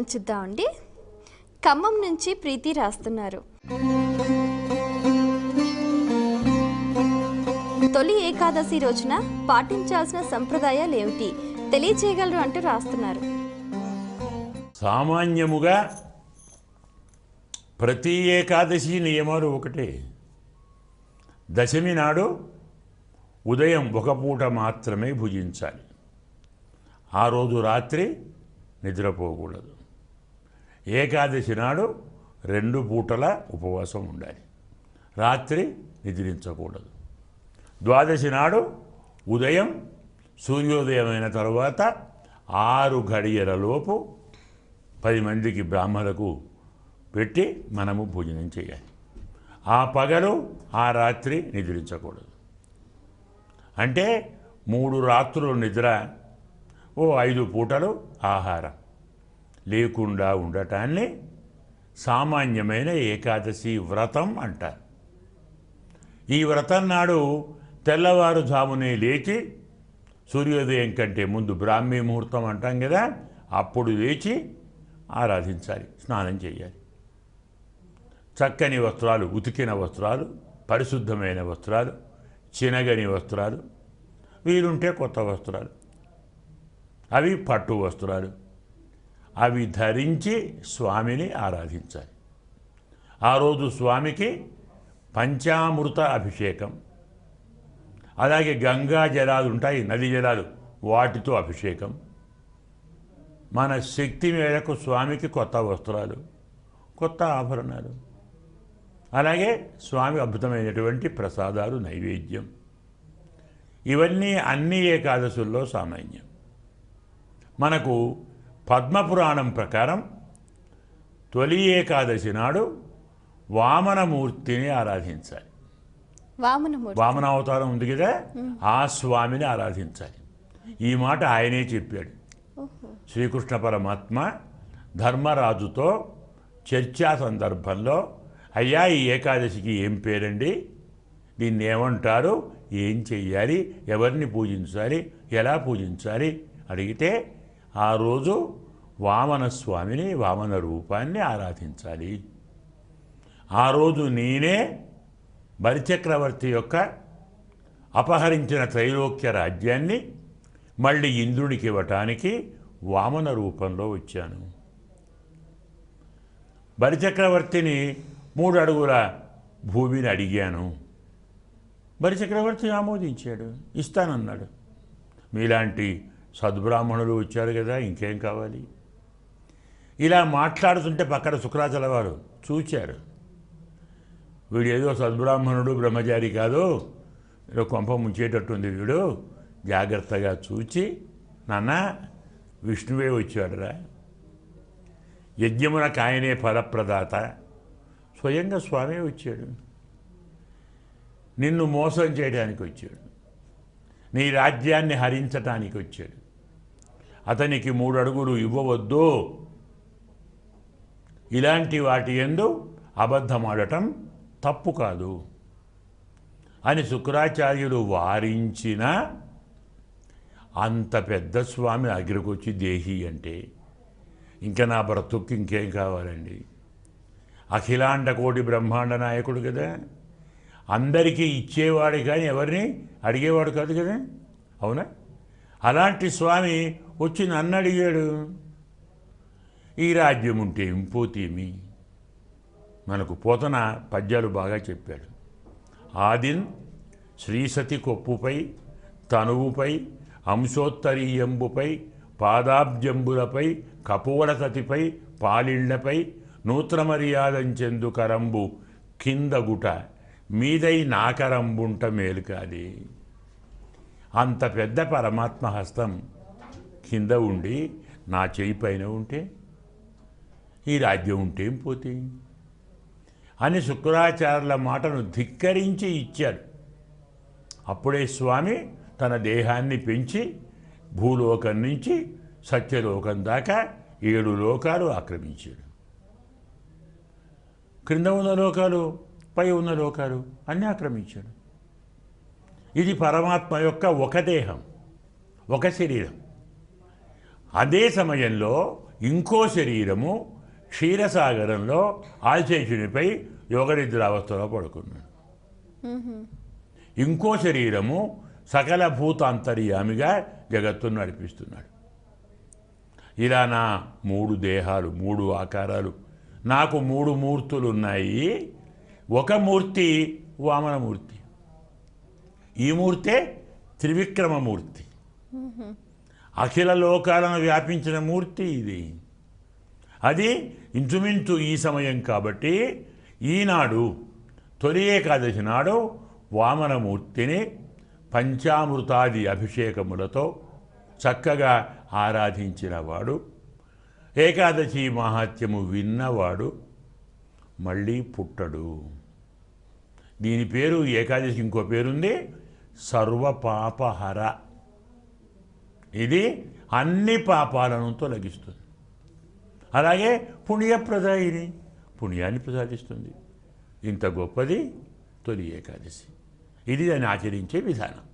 చూద్దామండి ఖమ్మం నుంచి ప్రీతి రాస్తున్నారు. తొలి ఏకాదశి రోజున పాటించాల్సిన సంప్రదాయాలు ఏమిటి? తెలియచేయగలరు అంటూ రాస్తున్నారు. సామాన్యముగా ప్రతి ఏకాదశి నియమాలు ఒకటే. దశమి నాడు ఉదయం ఒక పూట మాత్రమే భుజించాలి. ఆ రోజు రాత్రి నిద్రపోకూడదు. ఏకాదశి నాడు రెండు పూటల ఉపవాసం ఉండాలి. రాత్రి నిద్రించకూడదు. ద్వాదశి నాడు ఉదయం సూర్యోదయమైన తర్వాత ఆరు గడియలలోపు పది మందికి బ్రాహ్మణులకు పెట్టి మనము భోజనం చేయాలి. ఆ పగలు ఆ రాత్రి నిద్రించకూడదు. అంటే మూడు రాత్రులు నిద్ర ఓ ఐదు పూటలు ఆహారం. లేకుండా ఉండటాన్ని సామాన్యమైన ఏకాదశి వ్రతం అంటారు. ఈ వ్రతం నాడు తెల్లవారుజామునే లేచి సూర్యోదయం కంటే ముందు బ్రాహ్మీ ముహూర్తం అంటాం కదా అప్పుడు లేచి ఆరాధించాలి స్నానం చేయాలి. చక్కని వస్త్రాలు ఉతికిన వస్త్రాలు పరిశుద్ధమైన వస్త్రాలు చినగని వస్త్రాలు వీలుంటే కొత్త వస్త్రాలు. అవి పట్టు వస్త్రాలు. అవి ధరించి స్వామిని ఆరాధించాలి. ఆ రోజు స్వామికి పంచామృత అభిషేకం. అలాగే గంగా జలాలు ఉంటాయి నది జలాలు వాటితో అభిషేకం. మన శక్తి మేరకు స్వామికి కొత్త వస్త్రాలు కొత్త ఆభరణాలు. అలాగే స్వామి అద్భుతమైనటువంటి ప్రసాదాలు నైవేద్యం. ఇవన్నీ అన్ని ఏకాదశుల్లో సామాన్యం. మనకు పద్మపురాణం ప్రకారం తొలి ఏకాదశి నాడు వామనమూర్తిని ఆరాధించాలి. వామన అవతారం ఉంది కదా ఆ స్వామిని ఆరాధించాలి. ఈ మాట ఆయనే చెప్పాడు. శ్రీకృష్ణ పరమాత్మ ధర్మరాజుతో చర్చా సందర్భంలో అయ్యా ఈ ఏకాదశికి ఏం పేరండి? దీన్ని ఏమంటారు ఏం చెయ్యాలి? ఎవరిని పూజించాలి? ఎలా పూజించాలి? అడిగితే ఆ రోజు వామన స్వామిని వామన రూపాన్ని ఆరాధించాలి. ఆ రోజు నేనే బలిచక్రవర్తి యొక్క అపహరించిన త్రైలోక్య రాజ్యాన్ని మళ్ళీ ఇంద్రుడికి ఇవ్వటానికి వామన రూపంలో వచ్చాను. బలిచక్రవర్తిని మూడు అడుగుల భూమిని అడిగాను. బలిచక్రవర్తి ఆమోదించాడు ఇస్తానన్నాడు. మీలాంటి సద్బ్రాహ్మణులు వచ్చారు కదా ఇంకేం కావాలి? ఇలా మాట్లాడుతుంటే పక్కన శుక్రాచల వారు చూచారు. వీడు ఏదో సద్బ్రాహ్మణుడు బ్రహ్మచారి కాదు ఏదో కొంప ముంచేటట్టుంది వీడు. జాగ్రత్తగా చూచి నాన్న విష్ణువే వచ్చాడురా. యజ్ఞమునకు ఆయనే ఫలప్రదాత. స్వయంగా స్వామి వచ్చాడు. నిన్ను మోసం చేయడానికి వచ్చాడు. నీ రాజ్యాన్ని హరించటానికి వచ్చాడు. అతనికి మూడు అడుగులు ఇవ్వవద్దు. ఇలాంటి వాటి ఎందు అబద్ధమాడటం తప్పు కాదు. అని శుక్రాచార్యుడు వారించిన అంత పెద్ద స్వామి అగ్రికొచ్చి దేహి అంటే ఇంకా నా బ్రతుక్కి ఇంకేం కావాలండి? అఖిలాండ కోటి బ్రహ్మాండ నాయకుడు కదా. అందరికీ ఇచ్చేవాడు కానీ ఎవరిని? అడిగేవాడు కాదు కదా. అవునా? అలాంటి స్వామి వచ్చి నన్ను అడిగాడు. ఈ రాజ్యం ఉంటే ఇంపోతేమి? మనకు పోతన పద్యాలు బాగా చెప్పాడు. ఆదిన్ శ్రీసతి కొప్పుపై తనువుపై అంశోత్తరీయంబుపై పాదాబ్జంబులపై కపోడసతిపై పాలిళ్ళపై నూత్రమర్యాదంచెందు కరంబు కిందగుట మీదై నాకరంబుంట మేలు కాది. అంత పెద్ద పరమాత్మ హస్తం కింద ఉండి నా చేయి పైన ఉంటే ఈ రాజ్యం ఉంటే ఏం పోతే? అని శుక్రాచార్యుల మాటను ధిక్కరించి ఇచ్చాడు. అప్పుడే స్వామి తన దేహాన్ని పెంచి భూలోకం నుంచి సత్యలోకం దాకా ఏడు లోకాలు ఆక్రమించాడు. క్రింద ఉన్న లోకాలు పై ఉన్న లోకాలు అన్నీ ఆక్రమించాడు. ఇది పరమాత్మ యొక్క ఒక దేహం ఒక శరీరం. అదే సమయంలో ఇంకో శరీరము క్షీరసాగరంలో ఆల్శేషునిపై యోగనిద్రావస్థలో పడుకున్నాడు ఇంకో శరీరము సకల భూతాంతర్యామిగా జగత్తును నడిపిస్తున్నాడు. ఇలా నా మూడు దేహాలు మూడు ఆకారాలు నాకు మూడు మూర్తులు ఉన్నాయి ఒక మూర్తి వామనమూర్తి ఈ మూర్తే త్రివిక్రమమూర్తి అఖిల లోకాలను వ్యాపించిన మూర్తి ఇది. అది ఇంచుమించు ఈ సమయం కాబట్టి ఈనాడు తొలి ఏకాదశి నాడు వామనమూర్తిని పంచామృతాది అభిషేకములతో చక్కగా ఆరాధించిన వాడు. ఏకాదశి మహాత్యము విన్నవాడు మళ్ళీ పుట్టడు. దీని పేరు ఏకాదశి ఇంకో పేరుంది సర్వపాపహర. ఇది అన్ని పాపాలను తొలగిస్తుంది. అలాగే పుణ్యప్రదాయిని పుణ్యాన్ని ప్రసాదిస్తుంది. ఇంత గొప్పది తొలి ఏకాదశి. ఇది దాన్ని ఆచరించే విధానం.